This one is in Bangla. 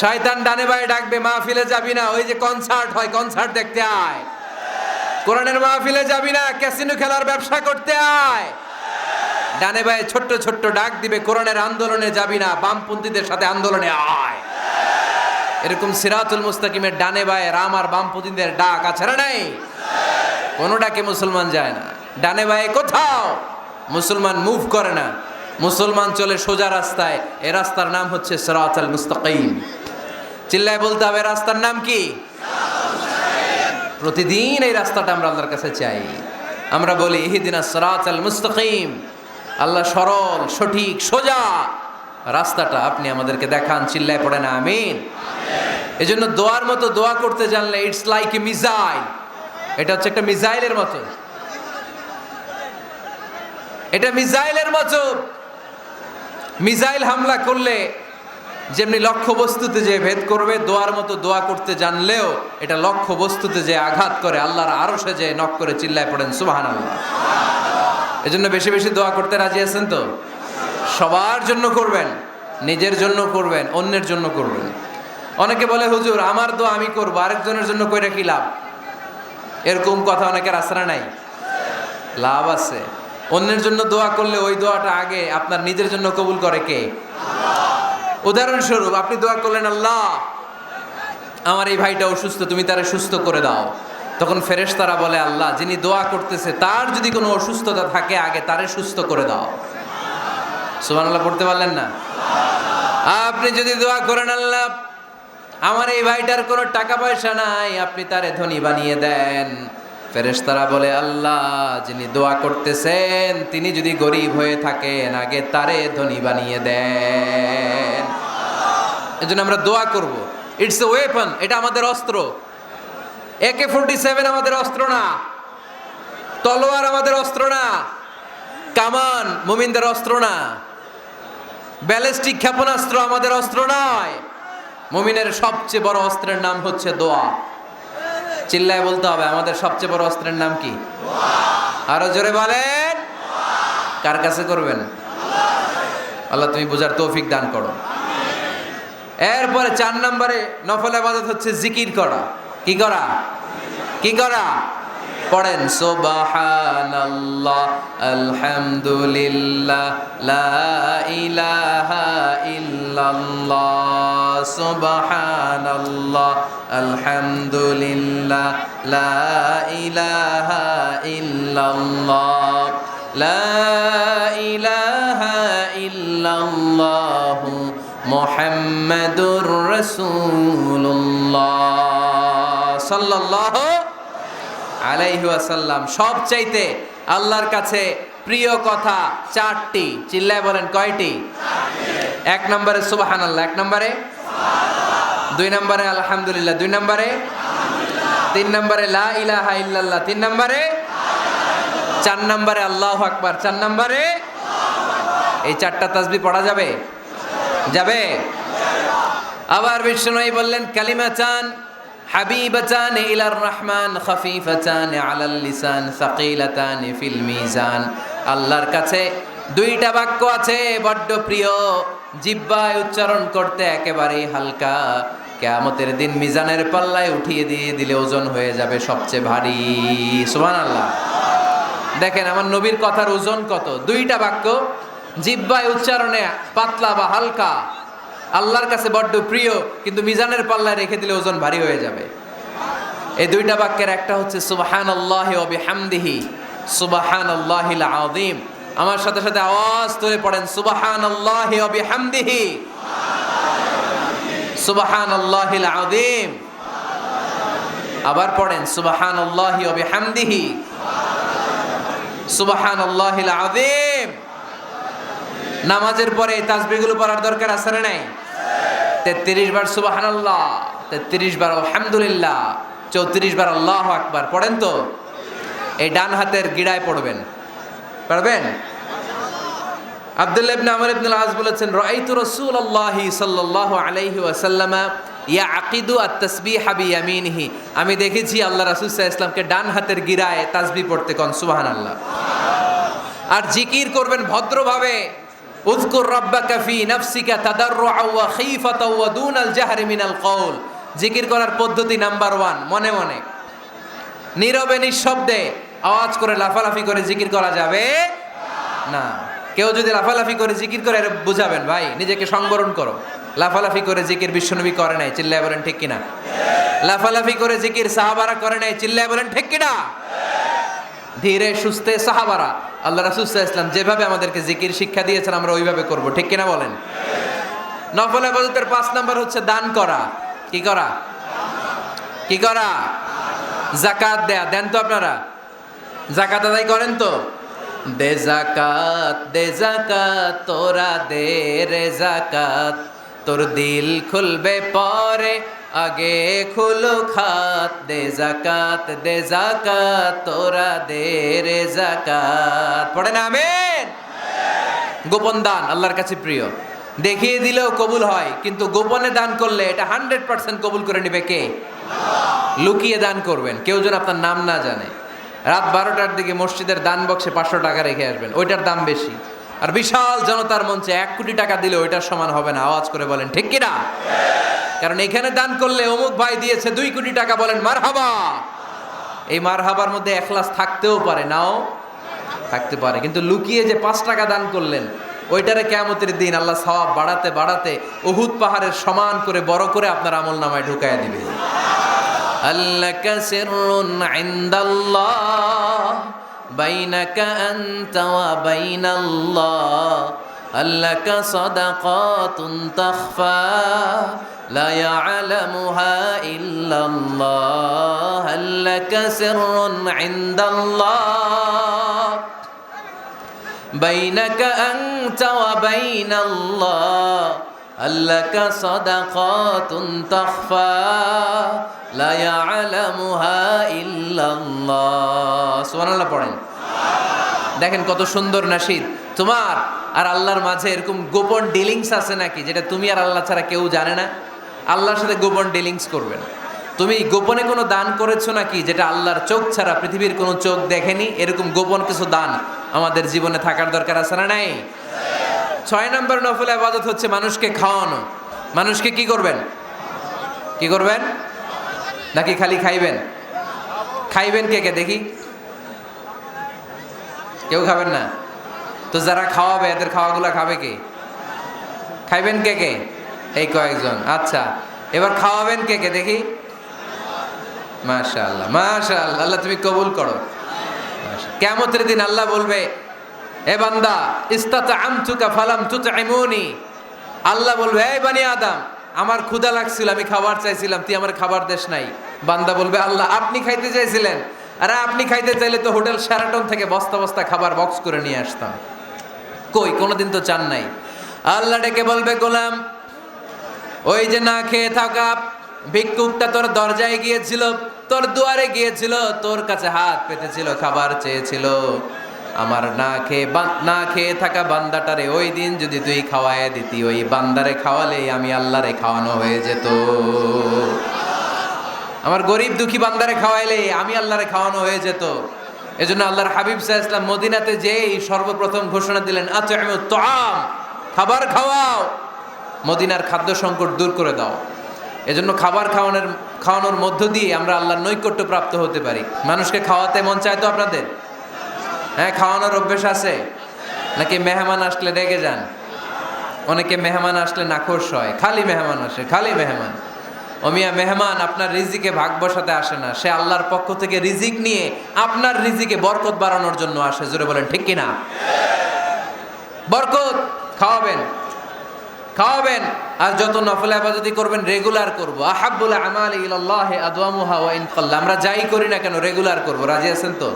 শয়তান ডানে বায়ে ডাকবে, মাহফিলে যাবি না। ওই যে কনসার্ট হয় কনসার্ট দেখতে আয়। কোরআনের মাহফিলে যাবি না ক্যাসিনো খেলার ব্যবসা করতে আয়। ডানে বায়ে ছোট্ট ছোট্ট ডাক দিবে, কোরআনের আন্দোলনে যাবি না, বামপন্থীদের সাথে আন্দোলনে আয়। এরকম সিরাতুল মুস্তাকিমের ডানে বায়ে রাম আর বামপন্থীদের ডাক আছে না নাই? কোনো ডাকে মুসলমান যায় না। ডানে বায়ে কোথাও মুসলমান মুভ করে না। মুসলমান চলে সোজা রাস্তায়, এ রাস্তার নাম হচ্ছে সিরাত আল মুস্তাকিম। চিল্লায় বলতে হবে, রাস্তার নাম কি? প্রতিদিন এই রাস্তাটা আমরা আল্লাহর কাছে চাই। আমরা বলি, ইহিদিনা সিরাত মুস্তাকিম। আল্লাহ সরল, সঠিক, সোজা রাস্তাটা আপনি আমাদেরকে দেখান, চিল্লায় পড়ে না, আমিন। এজন্য দোয়ার মতো দোয়া করতে জানলে ইটস লাইক এ মিসাইল এটা হচ্ছে একটা মিসাইলের মতো। এটা মিসাইলের মতো। মিসাইল হামলা করলে যেমনি লক্ষ্য বস্তুতে যে ভেদ করবে, দোয়ার মতো দোয়া করতে জানলেও এটা লক্ষ্য বস্তুতে যে আঘাত করে, আল্লাহর আরও সে যে নক করে চিল্লায় পড়েন সুবাহান আল্লাহ এজন্য বেশি বেশি দোয়া করতে রাজি আছেন তো? সবার জন্য করবেন, নিজের জন্য করবেন, অন্যের জন্য করবেন। অনেকে বলে, হুজুর, আমার দোয়া আমি করব, আরেকজনের জন্য কইরা কি লাভ? এরকম কথা অনেকের আশ্রা নাই? লাভ আছে। অন্যের জন্য দোয়া করলে ওই দোয়াটা আগে আপনার নিজের জন্য কবুল করে কে? উদাহরণস্বরূপ, আপনি দোয়া করলেন, আল্লাহ, আমার এই ভাইটা অসুস্থ, তুমি তারে সুস্থ করে দাও। তখন ফেরেশতারা বলে, আল্লাহ, যিনি দোয়া করতেছে, তার যদি কোনো অসুস্থতা থাকে, আগে তারে সুস্থ করে দাও। সুবহানাল্লাহ, পড়তে পারলেন না? আপনি যদি দোয়া করেন, আল্লাহ, আমার এই ভাইটার কোনো টাকা পয়সা নাই, আপনি তারে ধনী বানিয়ে দেন। ফেরেশতারা বলে, আল্লাহ, যিনি দোয়া করতেছেন, তিনি যদি গরিব হয়ে থাকেন, আগে তারে ধনী বানিয়ে দেন। এজন্য আমরা দোয়া করব। ইটস এ ওয়েপন এটা আমাদের অস্ত্র। একে ফোরটি সেভেন আমাদের অস্ত্র না। তলোয়ার আমাদের অস্ত্র না। কামান মুমিনদের অস্ত্র না। ব্যালিস্টিক ক্ষেপণাস্ত্র আমাদের অস্ত্র নয়। মুমিনের সবচেয়ে বড় অস্ত্রের নাম হচ্ছে দোয়া। চিল্লায় বলতে হবে, আমাদের সবচেয়ে বড় অস্ত্রের নাম কি? আরও জোরে বলেন। কার কাছে করবেন? আল্লাহ, তুমি বোঝার তৌফিক দান করো। এরপরে চার নম্বরে নফল আবাদত হচ্ছে জিকির করা। কি করা? কি করা? পড়েন, সুবহানাল্লাহ, আলহামদুলিল্লাহ, লা ইলাহা ইল্লাল্লাহ। সুবহানাল্লাহ, আলহামদুলিল্লাহ, লা ইলাহা ইল্লাল্লাহ, লা ইলাহা ইল্লাল্লাহ, মুহাম্মাদুর রাসূলুল্লাহ, সাল্লাল্লাহু আলাইহি ওয়াসাল্লাম। সব চাইতে আল্লাহর কাছে প্রিয় কথা চারটি। চিল্লায় বলেন কয়টি? এক নম্বরে সুবাহান আল্লাহ এক নম্বরে দুই নম্বরে আলহামদুলিল্লাহ, দুই নম্বরে? তিন নম্বরে লা ইলাহা ইল্লাল্লাহ, তিন নম্বরে? চার নম্বরে আল্লাহ আকবার, চার নম্বরে? এই চারটা তাসবি পড়া যাবে? যাবে? আবার বিষ্ণু বললেন কালিমা চান হাবিবাতান ইলার রহমান খফিফাতান আলাল লিসান, সাকিলাতান ফিল মিজান। আল্লাহর কাছে দুইটা বাক্য আছে, বড্ড প্রিয়। জিব্বায় উচ্চারণ করতে একেবারে হালকা। কেয়ামতের দিন মিজানের পাল্লায় উঠিয়ে দিয়ে দিলে ওজন হয়ে যাবে সবচেয়ে ভারী। সুমান সুবহানাল্লাহ। দেখেন আমার নবীর কথার ওজন কত? দুইটা বাক্য, জিব্বায় উচ্চারণে পাতলা বা হালকা। আল্লাহর কাছে বড্ড প্রিয়, কিন্তু মিজানের পাল্লায় রেখে দিলে ওজন ভারী হয়ে যাবে। এই দুইটা বাক্যের একটা হচ্ছে সুবাহান আল্লাহ অবি হামদিহি সুবাহান আল্লাহিল আদিম আমার সাথে সাথে আওয়াজ তুলে পড়েন সুবাহান আল্লাহ হামদিহি সুবাহান আল্লাহিল আদিম আবার পড়েন সুবাহান আল্লাহ হামদিহি সুবাহান আল্লাহিল আদিম নামাজের পরে এই তাসবিগুলো পড়ার দরকার আছে না নাই? তেত্রিশ বার সুবাহান আল্লাহ তেত্রিশ বার আলহামদুলিল্লাহ, চৌত্রিশ বার আল্লাহ আকবার। পড়েন তো? এই ডান হাতের গিড়ায় পড়বেন। পারবেন আব্দুল্লাহ ইবনে আমর ইবনে আজ বলেছেন, রাআইতু রাসূলুল্লাহি সাল্লাল্লাহু আলাইহি ওয়াসাল্লামা ইয়া আকিদু আত তাসবিহ বিয়ামিনিহি। আমি দেখেছি আল্লাহ রাসূল সাল্লাল্লাহু ইসলামকে ডান হাতের গিরায় তাসবিহ পড়তে কোন, সুবহানাল্লাহ। আর জিকির করবেন ভদ্রভাবে, উযকুর রাব্বাকা ফি নাফসিকা তাদাররুআ ওয়া খীফাতা ওয়া দুনাল জাহরি মিনাল কওল জিকির করার পদ্ধতি নাম্বার ওয়ান, মনে মনে। নীরবে নিঃশব্দে আওয়াজ করে লাফালাফি করে জিকির করা যাবে না। কেউ যদি লাফালাফি করে জিকির করে বুঝাবেন, ভাই, নিজেকে সংবরণ করো। লাফালাফি করে জিকির বিশ্বনবী করে নাই, চিল্লায় বলেন, ঠিক কিনা? লাফালাফি করে জিকির সাহাবারা করে নাই, চিল্লায় বলেন, ঠিক কিনা? ধীরে সুস্থে সাহাবারা, আল্লাহ রাসুল ইসলাম যেভাবে আমাদেরকে জিকির শিক্ষা দিয়েছেন, আমরা ওইভাবে করব, ঠিক কিনা বলেন? নফল আবাদতের পাঁচ নাম্বার হচ্ছে দান করা। কি করা? কি করা? জাকাত দেয়া। দেন তো আপনারা। জাকাত আদায় করেন তো? দে জাকাত দে জাকাত তোরা দে রে জাকাত তোর দিল খুলবে পরে, আগে খুলো খাত। দে জাকাত দে জাকাত তোরা দে রে জাকাত পড়ে না, আমেন? গোপন দান, আল্লাহর কাছে প্রিয়। দেখিয়ে দিলেও কবুল হয়, কিন্তু গোপনে দান করলে এটা হান্ড্রেড পার্সেন্ট কবুল করে নেবে কে? লুকিয়ে দান করবেন, কেউ যেন আপনার নাম না জানে। রাত বারোটার দিকে মসজিদের দান বক্সে পাঁচশো টাকা রেখে আসবেন, ওইটার দাম বেশি। আর বিশাল জনতার মঞ্চে এক কোটি টাকা দিলে ওইটার সমান হবে না, আওয়াজ করে বলেন, ঠিক কিনা? কারণ এখানে দান করলে অমুক ভাই দিয়েছে দুই কোটি টাকা, বলেন মার হাবা এই মার হাবার মধ্যে এখলাস থাকতেও পারে, নাও থাকতে পারে, কিন্তু লুকিয়ে যে পাঁচ টাকা দান করলেন, ওইটারে কেমতের দিন আল্লাহ সওয়াব বাড়াতে বাড়াতে উহুদ পাহাড়ের সমান করে বড় করে আপনার আমল নামায় ঢুকায় দিবে। আল্লাহ সিররুন ইনদাল্লাহ বাইনাকা আনতা ওয়া বাইনাল্লাহ আল্লাহ সাদাকাতুন তাখফা لا يعلمها إلا الله هل لك سر عند الله بينك أنت وبين الله هل لك صدقات تخفى পড়েন। দেখেন কত সুন্দর নাসিদ। তোমার আর আল্লাহর মাঝে এরকম গোপন ডিলিংস আছে নাকি, যেটা তুমি আর আল্লাহ ছাড়া কেউ জানে না? আল্লাহর সাথে গোপন ডিলিংস করবে না। তুমি গোপনে কোনো দান করেছ নাকি, যেটা আল্লাহর চোখ ছাড়া পৃথিবীর কোনো চোখ দেখেনি? এরকম গোপন কিছু দান আমাদের জীবনে থাকার দরকার আছে না নাই? ছয় নম্বর নফল আবাদত হচ্ছে মানুষকে খাওয়ানো। মানুষকে কি করবেন? কি করবেন? নাকি খালি খাইবেন? খাইবেন কে কে? দেখি। কেউ খাবেন না? তো যারা খাওয়াবে, এদের খাওয়াগুলো খাবে কে? খাইবেন কে কে? এই কয়েকজন। আচ্ছা এবার খাওয়াবেন কে কে? দেখি। মাশা আল্লাহ মাশা আল্লাহ, তুমি কবুল করো। কেমতের দিন আল্লাহ বলবে, এ বান্দা ইস্তাতা আমতুকা ফালাম আল্লাহ বলবে, এই বানি আদম আমার ক্ষুদা লাগছিল, আমি খাবার চাইছিলাম, তুই আমার খাবার দেশ নাই। বান্দা বলবে, আল্লাহ, আপনি খাইতে চাইছিলেন? আরে, আপনি খাইতে চাইলে তো হোটেল শ্যারাটন থেকে বস্তা বস্তা খাবার বক্স করে নিয়ে আসতাম। কই, কোনোদিন তো চান নাই? আল্লাহ ডেকে বলবে, গোলাম, ওই যে না খেয়ে থাকা ভিক্ষুকটা তোর দরজায় গিয়েছিল, তোর দুয়ারে গিয়েছিল, তোর কাছে হাত পেতেছিল, খাবার চেয়েছিল। আমার না খেয়ে না খেয়ে থাকা বান্দাটারে ওই দিন যদি তুই খাওয়ায় দিতি, ওই বান্দারে খাওয়ালে আমি আল্লাহরে খাওয়ানো হয়ে যেত। আমার গরিব দুঃখী বান্দারে খাওয়াইলে আমি আল্লাহরে খাওয়ানো হয়ে যেত। এজন্য আল্লাহর হাবিব সাহা ইসলাম মদিনাতে যেই সর্বপ্রথম ঘোষণা দিলেন আচ্ছা তোয়াম খাবার খাওয়াও। মদিনার খাদ্য সংকট দূর করে দাও। এজন্য খাবার খাওয়ানোর খাওয়ানোর মধ্য দিয়ে আমরা আল্লাহর নৈকট্য প্রাপ্ত হতে পারি। মানুষকে খাওয়াতে মন চায় তো আপনাদের? হ্যাঁ খাওয়ানোর অভ্যেস আছে? নাকি মেহমান আসলে রেগে যান? অনেকে মেহমান আসলে নাখোশ হয়। খালি মেহমান আসে, খালি মেহমান। অমিয়া মেহমান, আপনার রিজিকে ভাগ বসাতে আসে না। সে আল্লাহর পক্ষ থেকে রিজিক নিয়ে আপনার রিজিকে বরকত বাড়ানোর জন্য আসে। জোরে বলেন, ঠিক কিনা? বরকত, খাওয়াবেন। খাওয়াবেন। আর যত নফল আবাদতি করবেন, রেগুলার করব। আহাব্বুল আমাল আমরা যাই করি না কেন, রেগুলার করব। রাজি আছেন তো?